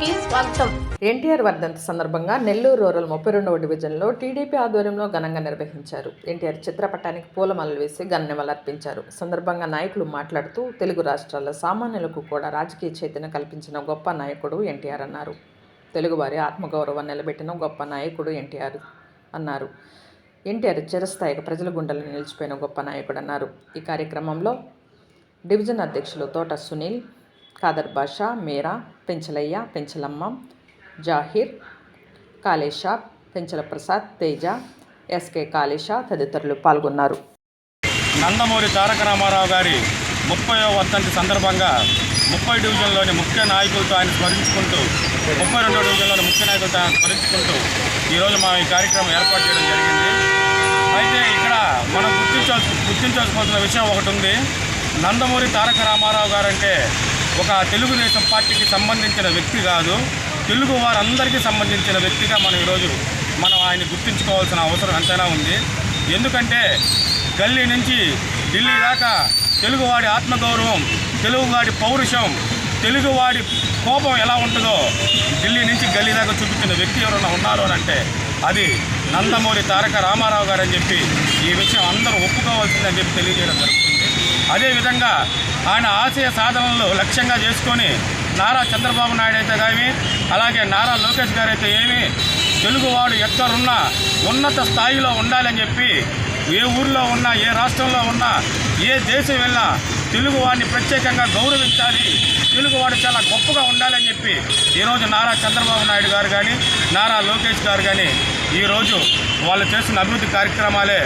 కి స్వాగతం. ఎన్టీఆర్ వర్ధంతి సందర్భంగా నెల్లూరు రూరల్ ముప్పై రెండవ డివిజన్లో టీడీపీ ఆధ్వర్యంలో ఘనంగా నిర్వహించారు. ఎన్టీఆర్ చిత్రపటానికి పూలమాలలు వేసి అర్పించారు. సందర్భంగా నాయకులు మాట్లాడుతూ తెలుగు రాష్ట్రాల సామాన్యులకు కూడా రాజకీయ చైతన్యం కల్పించిన గొప్ప నాయకుడు ఎన్టీఆర్ అన్నారు. తెలుగువారి ఆత్మగౌరవం నిలబెట్టిన గొప్ప నాయకుడు ఎన్టీఆర్ అన్నారు. ఎన్టీఆర్ చిరస్థాయికి ప్రజల గుండెల్లో నిలిచిపోయిన గొప్ప నాయకుడు అన్నారు. ఈ కార్యక్రమంలో డివిజన్ అధ్యక్షులు తోట సునీల్ ఖాదర్ బాషా మీరా పెంచలయ్య పెంచలమ్మ జాహీర్ కాళేషా పెంచల ప్రసాద్ తేజ ఎస్కే కాళేషా తదితరులు పాల్గొన్నారు. నందమూరి తారక రామారావు గారి ముప్పై వర్ధంతి సందర్భంగా ముప్పై డివిజన్లోని ముఖ్య నాయకులతో ఆయన స్మరించుకుంటూ ముప్పై రెండో డివిజన్లోని ముఖ్య నాయకులతో ఆయన స్మరించుకుంటూ ఈరోజు మా ఈ కార్యక్రమం ఏర్పాటు చేయడం జరిగింది. అయితే ఇక్కడ మనం గుర్తించాల్సి గుర్తించాల్సిపోతున్న విషయం ఒకటి ఉంది. నందమూరి తారక రామారావు గారంటే ఒక తెలుగుదేశం పార్టీకి సంబంధించిన వ్యక్తి కాదు. తెలుగు వారందరికీ సంబంధించిన వ్యక్తిగా మనం ఈరోజు మనం ఆయన గుర్తుంచుకోవాల్సిన అవసరం ఎంతైనా ఉంది. ఎందుకంటే గల్లీ నుంచి ఢిల్లీ దాకా తెలుగువాడి ఆత్మగౌరవం తెలుగువాడి పౌరుషం తెలుగువాడి కోపం ఎలా ఉంటుందో ఢిల్లీ నుంచి గల్లీ దాకా చూపించిన వ్యక్తి ఎవరైనా ఉన్నారు అని అంటే అది నందమూరి తారక రామారావు గారు అని చెప్పి ఈ విషయం అందరూ ఒప్పుకోవాల్సిందని చెప్పి తెలియజేయడం జరుగుతుంది. అదేవిధంగా ఆయన ఆశయ సాధనలు లక్ష్యంగా చేసుకొని నారా చంద్రబాబు నాయుడు అయితే కానీ అలాగే నారా లోకేష్ గారు అయితే ఏమి తెలుగువాడు ఎక్కడున్నా ఉన్నత స్థాయిలో ఉండాలని చెప్పి ఏ ఊర్లో ఉన్నా ఏ రాష్ట్రంలో ఉన్నా ఏ దేశం వెళ్ళినా తెలుగువాడిని ప్రత్యేకంగా గౌరవించాలి. తెలుగువాడు చాలా గొప్పగా ఉండాలని చెప్పి ఈరోజు నారా చంద్రబాబు నాయుడు గారు కానీ నారా లోకేష్ గారు కానీ ఈరోజు వాళ్ళు చేస్తున్న అభివృద్ధి కార్యక్రమాలే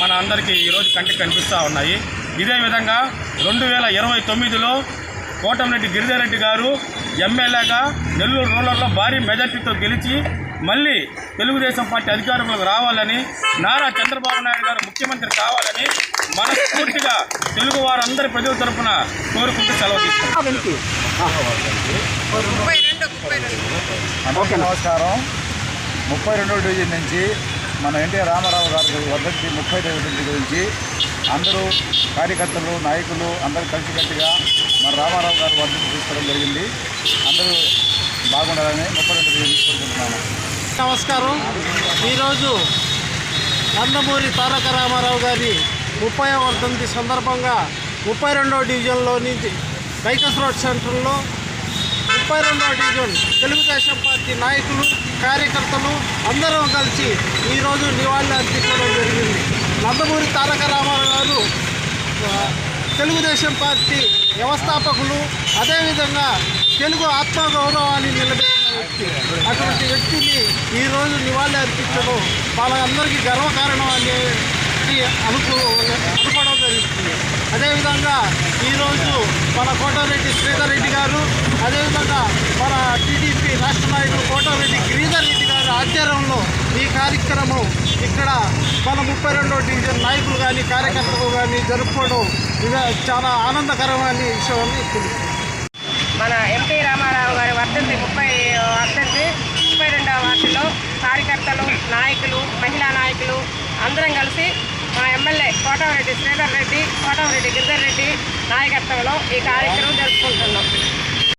మన అందరికీ ఈరోజు కంటికి కనిపిస్తూ ఉన్నాయి. ఇదే విధంగా రెండు వేల ఇరవై తొమ్మిదిలో కోటమిరెడ్డి గిరిజారెడ్డి గారు ఎమ్మెల్యేగా నెల్లూరు రూరల్లో భారీ మెజార్టీతో గెలిచి మళ్ళీ తెలుగుదేశం పార్టీ అధికారంలోకి రావాలని నారా చంద్రబాబు నాయుడు గారు ముఖ్యమంత్రి కావాలని మనస్ఫూర్తిగా తెలుగు వారందరి ప్రజల తరపున కోరుకుంటూ సెలవు తీసుకుంటాం నమస్కారం. ముప్పై రెండవ డివిజన్ నుంచి మన ఎన్టీఆర్ రామారావు గారి వద్దకి ముప్పై డివిజన్ గురించి అందరూ కార్యకర్తలు నాయకులు అందరూ కలిసికట్టుగా మన రామారావు గారు వద్దకు తీసుకోవడం జరిగింది. అందరూ బాగుండాలని ముప్పై రెండు డివిజన్ కోరుకుంటున్నాను నమస్కారం. ఈరోజు నందమూరి తారక రామారావు గారి ముప్పై వర్ధంతి సందర్భంగా ముప్పై రెండవ డివిజన్లోని బైకస్ రోడ్ సెంటర్లో ముప్పై రెండవ డివిజన్ తెలుగుదేశం పార్టీ నాయకులు కార్యకర్తలు అందరం కలిసి ఈరోజు నివాళులు అర్పించడం జరిగింది. నందమూరి తారక రామారావు గారు తెలుగుదేశం పార్టీ వ్యవస్థాపకులు అదేవిధంగా తెలుగు ఆత్మగౌరవాన్ని నిలబెట్టిన వ్యక్తి. అటువంటి వ్యక్తిని ఈరోజు నివాళి అర్పించడం వాళ్ళందరికీ గర్వకారణం అనేది అనుకో అనుకోవడం జరుగుతుంది. అదేవిధంగా ఈరోజు మన కోటారెడ్డి శ్రీధర్ రెడ్డి గారు అదేవిధంగా మన టీడీపీ రాష్ట్ర నాయకులు కోటారెడ్డి గిరిధర్ రెడ్డి గారి ఆధ్వర్యంలో ఈ కార్యక్రమం ఇక్కడ మన ముప్పై రెండో డివిజన్ నాయకులు కానీ కార్యకర్తలు కానీ జరుపుకోవడం ఇది చాలా ఆనందకరమైన విషయం తెలుస్తుంది మన ఎంపీ రామారావు గారి వర్ధంతి ముప్పై వర్ధంతి ముప్పై రెండవ వార్డులో కార్యకర్తలు నాయకులు మహిళా నాయకులు అందరం కలిసి మా M L A Kotamreddy Sridhar Reddy Kotamreddy Giridhar Reddy నాయకత్వంలో ఈ కార్యక్రమం జరుపుకుంటున్నాం.